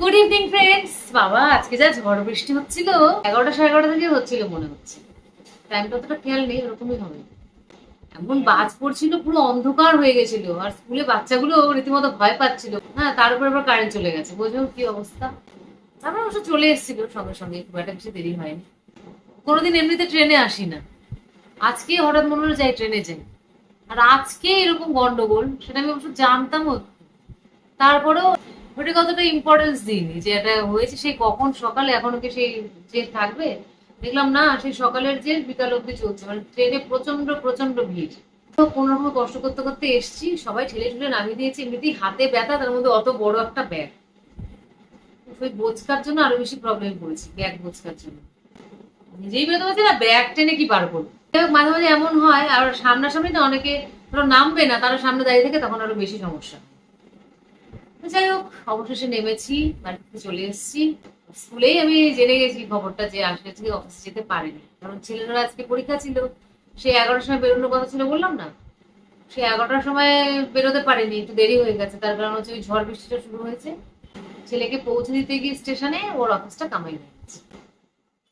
Good evening friends বাবা, আজকে যা ঝড় বৃষ্টি হচ্ছিল, এগারোটা সাড়ে এগারোটা থেকে হচ্ছিল মনে হচ্ছে। টাইমটা অতটা খেয়াল নেই, ওরকমই হবে। এমন বাজ পড়ছিল, পুরো অন্ধকার হয়ে গেছিল, আর স্কুলে বাচ্চাগুলো রীতিমতো ভয় পাচ্ছিল। হ্যাঁ তার উপর আবার কারেন্ট চলে গেছে। বোঝো কি অবস্থা? তারপর অবশ্য চলে এসেছিল, সঙ্গে সঙ্গে। খুব একটা বেশি দেরি হয়নি। কোনোদিন এমনিতে ট্রেনে আসি না। আজকে হঠাৎ মনে হলো যাই ট্রেনে যাই। আর আজকে এরকম গন্ডগোল, সেটা আমি অবশ্য জানতামও। তারপরেও ওটা কতটা ইম্পর্টেন্স দিইনি? যে এটা হয়েছে সেই কখন সকালে, এখনও কি সেই যে থাকবে? দেখলাম না, সেই সকালের যে বিকাল অব্দি চলছে। মানে ট্রেনে প্রচণ্ড প্রচণ্ড ভিড়। তো কোনো রকম কষ্ট করতে করতে এসছি, সবাই ঠেলে ঠেলে নামিয়ে দিয়েছে। এমনিতেই হাতে ব্যথা, তার মধ্যে অত বড় একটা ব্যাগ ওই বোঝকার জন্য আরও বেশি প্রবলেম পড়েছি ব্যাগ বোঝকার জন্য। নিজেই বেরোতে পারছি না ব্যাগ টেনে কি পার করব? যাই মাঝে মাঝে এমন হয়, আর সামনাসামনি না অনেকে ধরো নামবে না, তারা সামনে দাঁড়িয়ে থাকে তখন আরও বেশি সমস্যা যাই হোক, অবশেষে নেমেছি, বাড়িতে চলে এসেছি। স্কুলেই আমি জেনে গেছি খবরটা যে আসলে অফিসে যেতে পারেনি। কারণ ছেলেরা আজকে পরীক্ষা ছিল, সে এগারোটার সময় বেরোনোর কথা ছিল, বললাম না? সে এগারোটার সময় বেরোতে পারেনি, একটু দেরি হয়ে গেছে। তার কারণ হচ্ছে ওই ঝড় বৃষ্টিটা শুরু হয়েছে। ছেলেকে পৌঁছে দিতে গিয়ে স্টেশনে ওর অফিসটা কামাই হয়ে গেছে।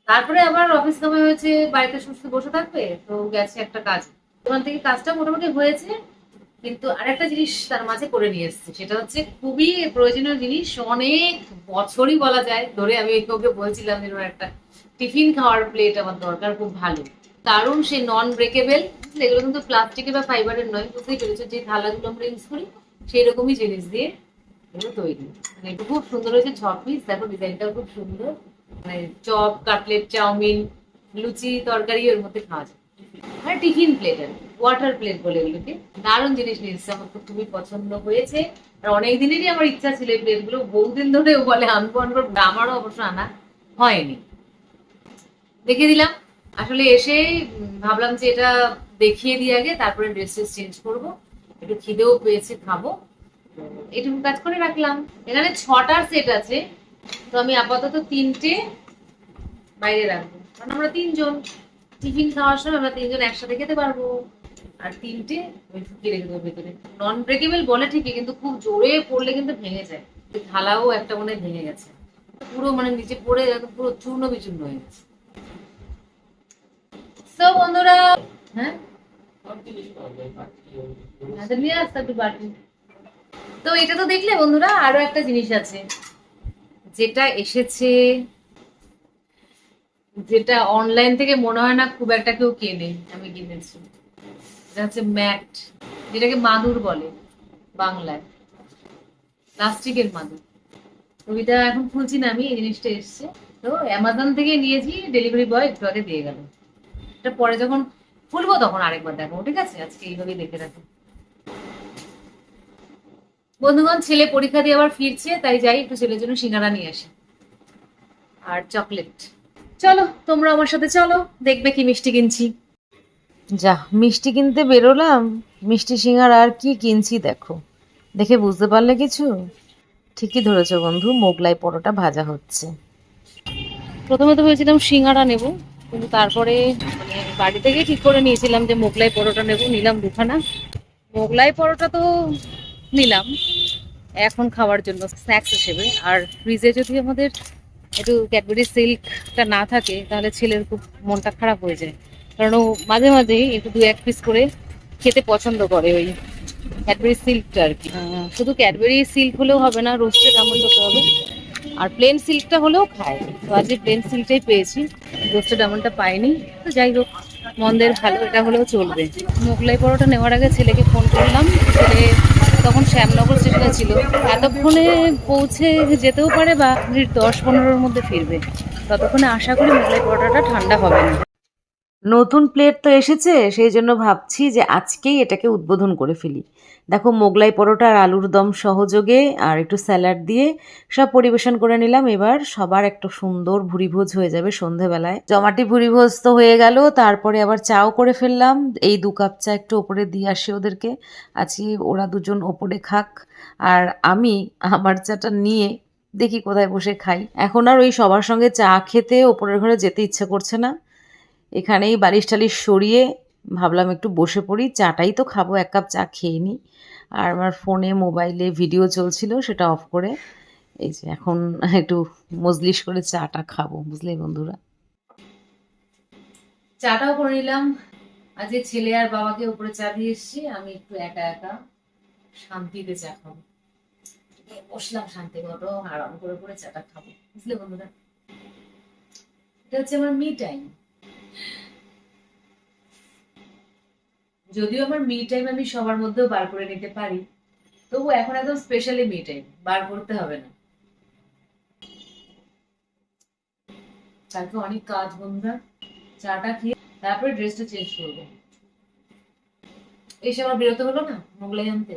তারপরে আবার অফিস কামাই হয়েছে, বাড়িতে সুস্থ বসে থাকবে, তো গেছে একটা কাজ। ওখান থেকে কাজটা মোটামুটি হয়েছে। কিন্তু আরেকটা জিনিস তার মাঝে করে নিয়ে এসেছে, সেটা হচ্ছে খুবই প্রয়োজনীয় জিনিস, অনেক বছরই বলা যায়, ধরে আমি ওকে বলছিলাম যে একটা টিফিন খাওয়ার প্লেট আমার দরকার, খুব ভালো। কারণ সে নন ব্রেকেবেল এগুলো কিন্তু প্লাস্টিকের বা ফাইবারের নয়, বুঝতেই পেরেছ, যে থালাগুলো আমরা ইউজ করি সেই রকমই জিনিস দিয়ে এগুলো তৈরি। মানে এটা খুব সুন্দর হয়েছে, ছ পিস দেখো ডিজাইনটাও খুব সুন্দর। মানে চপ কাটলেট চাউমিন, লুচি, তরকারি ওর মধ্যে খাওয়া যায়। মানে টিফিন প্লেট আর ওয়াটার প্লেট বলে এগুলোকে। দারুণ জিনিস নিয়ে আমার তো খুবই পছন্দ হয়েছে। আর অনেক দিনেরই আমার ইচ্ছা ছিল এই প্লেটগুলো বহুদিন ধরে বলে, আনব আনব আমারও অবশ্য আনা হয়নি। দেখে দিলাম আসলে এসে ভাবলাম যে এটা দেখিয়ে দিয়ে আগে, তারপরে ড্রেস চেঞ্জ করব। একটু খিদেও পেয়েছে, খাব। এটুকু কাজ করে রাখলাম। এখানে ছটার সেট আছে, তো আমি আপাতত তিনটে বাইরে রাখব। কারণ আমরা তিনজন। টিফিন খাওয়ার সময় আমরা তিনজন একসাথে খেতে পারব। আর তিনটে ওই ঢুকিয়ে রেখে দেবো ভেতরে। নন ব্রেকেবল বলে ঠিকই কিন্তু খুব জোরে পড়লে কিন্তু ভেঙে যায়। থালাও একটা মনে ভেঙে গেছে। পুরো মানে নিচে পড়ে পুরো চূর্ণ বিচূর্ণ হয়ে গেছে। বন্ধুরা হ্যাঁ? আচ্ছা, তো এটা তো দেখলে বন্ধুরা আরও একটা জিনিস আছে যেটা এসেছে যেটা অনলাইন থেকে মনে হয় না খুব একটা কেউ কেনে, আমি কিনেছি। এটা হচ্ছে ম্যাট, যেটাকে মাদুর বলে বাংলায়। প্লাস্টিকের মাদুর। তো এটা এখন খুলছি না আমি, এই জিনিসটা এসছে। তো অ্যামাজন থেকে নিয়েছি ডেলিভারি বয় একটু আগে দিয়ে গেল। এটা পরে যখন খুলবো তখন আরেকবার দেখো ঠিক আছে? আজকে এইভাবেই দেখে রাখো বন্ধুগণ, ছেলে পরীক্ষা দিয়ে আবার ফিরছে, তাই যাই, একটু ছেলের জন্য সিঙ্গারা নিয়ে আসি। আর চকলেট চলো তোমরা আমার সাথে চলো দেখবে কি মিষ্টি কিনছি। যা মিষ্টি কিনতে বেরোলাম মিষ্টি সিঙ্গার আর কি কিনছি দেখো। দেখে বুঝতে পারলে কিছু? ঠিকই ধরেছো বন্ধু মোগলাই পরোটা ভাজা হচ্ছে। প্রথমে তো ভেবেছিলাম সিঙ্গারা নেব কিন্তু তারপরে মানে বাড়ি থেকে ঠিক করে নিয়েছিলাম যে মোগলাই পরোটা নেব নিলাম দুখানা। মোগলাই পরোটা তো নিলাম এখন খাওয়ার জন্য স্ন্যাক্স হিসেবে। আর ফ্রিজে যদি আমাদের একটু ক্যাডবেরি সিল্কটা না থাকে তাহলে ছেলের খুব মনটা খারাপ হয়ে যায়। কারণ ও মাঝে মাঝে একটু দু এক পিস করে খেতে পছন্দ করে ওই ক্যাডবেরি সিল্কটা আর কি। শুধু ক্যাডবেরি সিল্ক হলেও হবে না রোস্টেড আমন্ড হতে হবে। আর প্লেন সিল্কটা হলেও খায়। তো আজকে প্লেন সিল্কটাই পেয়েছি। রোস্টেড আমন্ডটা পাইনি। তো যাই হোক মন্দের ভালো এটা হলেও চলবে। মোগলাই পরোটা নেওয়ার আগে ছেলেকে ফোন করলাম। ছেলে তখন শ্যামনগর স্টেশনে ছিল। এতক্ষণে পৌঁছে যেতেও পারে বা দশ পনেরোর মধ্যে ফিরবে। ততক্ষণে আশা করি মোগলাই পরোটাটা ঠান্ডা হবে না। নতুন প্লেট তো এসেছে, সেই জন্য ভাবছি যে আজকেই এটাকে উদ্বোধন করে ফেলি। দেখো, মোগলাই পরোটা আর আলুর দম সহযোগে আর একটু স্যালাড দিয়ে সব পরিবেশন করে নিলাম। এবার সবার একটা সুন্দর ভুরিভোজ হয়ে যাবে সন্ধেবেলায়। জমাটি ভুরিভোজ তো হয়ে গেল, তারপরে আবার চাও করে ফেললাম। এই দু কাপ চা একটু ওপরে দিয়ে আসি ওদেরকে। আজকে ওরা দুজন ওপরে খাক, আর আমি আমার চাটা নিয়ে দেখি কোথায় বসে খাই। এখন আর ওই সবার সঙ্গে চা খেতে ওপরের ঘরে যেতে ইচ্ছে করছে না। এখানেই বালিশ টালিশ সরিয়ে ভাবলাম একটু বসে পড়ি। চাটাই তো খাব, এক কাপ চা খেয়ে নিই। আর আমার ফোনে, মোবাইলে ভিডিও চলছিল, সেটা অফ করে এই যে এখন একটু মজলিশ করে চাটা খাব বুঝলে বন্ধুরা। চাটাও করে নিলাম। আজকে ছেলে আর বাবাকে উপরে চা দিয়ে এসেছি, আমি একটু একা একা শান্তিতে চা খাব। বসলাম শান্তি মতো, আরাম করে করে চাটা খাব, বুঝলে বন্ধুরা? এটা হচ্ছে আমার মি টাইম যদিও আমার মি টাইম আমি সবার মধ্যেও বার করে নিতে পারি, তবু এখন একদম স্পেশালি মি টাইম বার করতে হবে না। কালকে অনেক কাজ বন্ধুরা, চাটা খেয়ে তারপরে ড্রেসটা চেঞ্জ করব। এসে আমার বেরোতে হলো না, মোগলাই আনতে।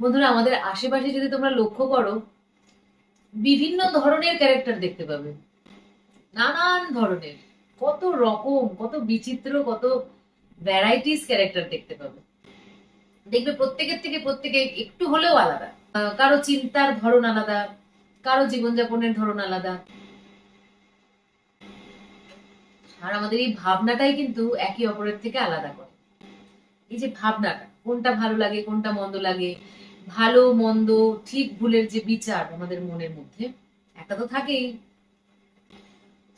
বন্ধুরা, আমাদের আশেপাশে যদি তোমরা লক্ষ্য করো বিভিন্ন ধরনের ক্যারেক্টার দেখতে পাবে। নানান ধরনের। কত রকম, কত বিচিত্র, কত ভ্যারাইটিস ক্যারেক্টার দেখতে পাবে। দেখবে প্রত্যেকের থেকে প্রত্যেকে একটু হলেও আলাদা। কারও চিন্তার ধরন আলাদা, কারও জীবনযাপনের ধরন আলাদা। আর আমাদের এই ভাবনাটাই কিন্তু একে অপরের থেকে আলাদা করে। এই যে ভাবনাটা, কোনটা ভালো লাগে, কোনটা মন্দ লাগে ভালো, মন্দ, ঠিক ভুলের যে বিচার আমাদের মনের মধ্যে, একটা তো থাকেই।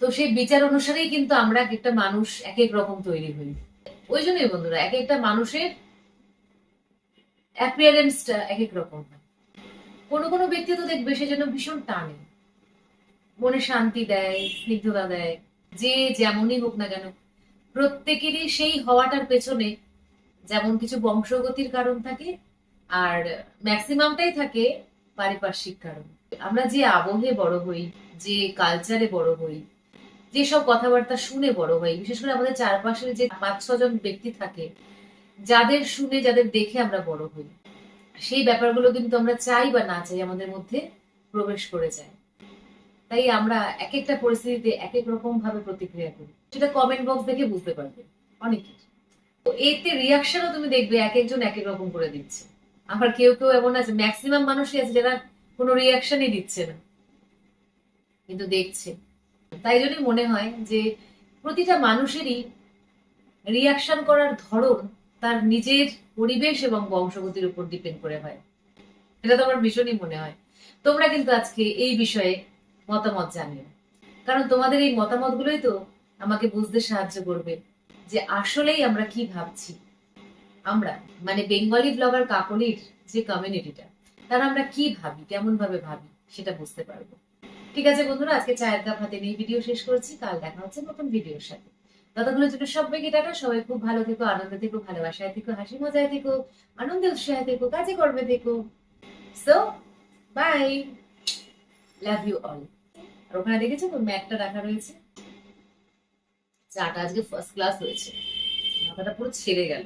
তো সেই বিচার অনুসারেই কিন্তু আমরা এক একটা মানুষ এক এক রকম তৈরি হই। ওই জন্যই বন্ধুরা, এক একটা মানুষের অ্যাপিয়ারেন্সটা এক এক রকম হয়। কোনো কোনো ব্যক্তি তো দেখবে সে যেন ভীষণ টানে। মনে শান্তি দেয়, স্নিগ্ধতা দেয়, যে যেমনই হোক না কেন। প্রত্যেকেরই সেই হওয়াটার পেছনে যেমন কিছু বংশগতির কারণ থাকে আর ম্যাক্সিমামটাই থাকে পারিপার্শ্বিক কারণ। আমরা যে আবহে বড় হই, যে কালচারে বড় হই যেসব কথাবার্তা শুনে বড় হই, বিশেষ করে আমাদের চারপাশে যে পাঁচ ছজন ব্যক্তি থাকে, যাদের শুনে, যাদের দেখে আমরা বড় হই, সেই ব্যাপারগুলো কিন্তু আমরা চাই বা না চাই আমাদের মধ্যে প্রবেশ করে যায়। তাই আমরা এক একটা পরিস্থিতিতে এক এক রকম ভাবে প্রতিক্রিয়া করি। সেটা কমেন্ট বক্স দেখে বুঝতে পারবে অনেকের তো এতে রিয়াকশনও তুমি দেখবে এক একজন এক এক রকম করে দিচ্ছে। আবার কেউ কেউ এমন আছে ম্যাক্সিমাম মানুষই আছে যারা কোনো রিয়াকশনই দিচ্ছে না। কিন্তু দেখছে। তাই জন্যই মনে হয় যে প্রতিটা মানুষেরই রিয়াকশন করার ধরন তার নিজের পরিবেশ এবং বংশগতির উপর ডিপেন্ড করে হয়। এটা তো আমার ভীষণই মনে হয়। তোমরা কিন্তু আজকে এই বিষয়ে মতামত জানিও। কারণ তোমাদের এই মতামতগুলোই তো আমাকে বুঝতে সাহায্য করবে যে আসলেই আমরা কি ভাবছি। আমরা মানে বেঙ্গলি ব্লগার কাকলির যে কমিউনিটিটা তারা আমরা কি ভাবি, কেমন ভাবে ভাবি, সেটা বুঝতে পারব। ঠিক আছে বন্ধুরা, আজকে চায়ের কাপ হাতে নিয়ে ভিডিও শেষ করছি, কাল দেখা হচ্ছে নতুন ভিডিওর সাথে। ততগুলো জন্য সব সবাইকে টাটা, সবাই খুব ভালো থেকো, আনন্দে থেকো, ভালোবাসায় থেকো, হাসি মজায় থেকো, আনন্দে উৎসাহে থেকো, কাজে কর্মে থেকো। So bye love you all আর ওখানে দেখেছ তো, ম্যাটটা রাখা রয়েছে? চাটা আজকে ফার্স্ট ক্লাস হয়েছে। মাথাটা পুরো ছেড়ে গেল।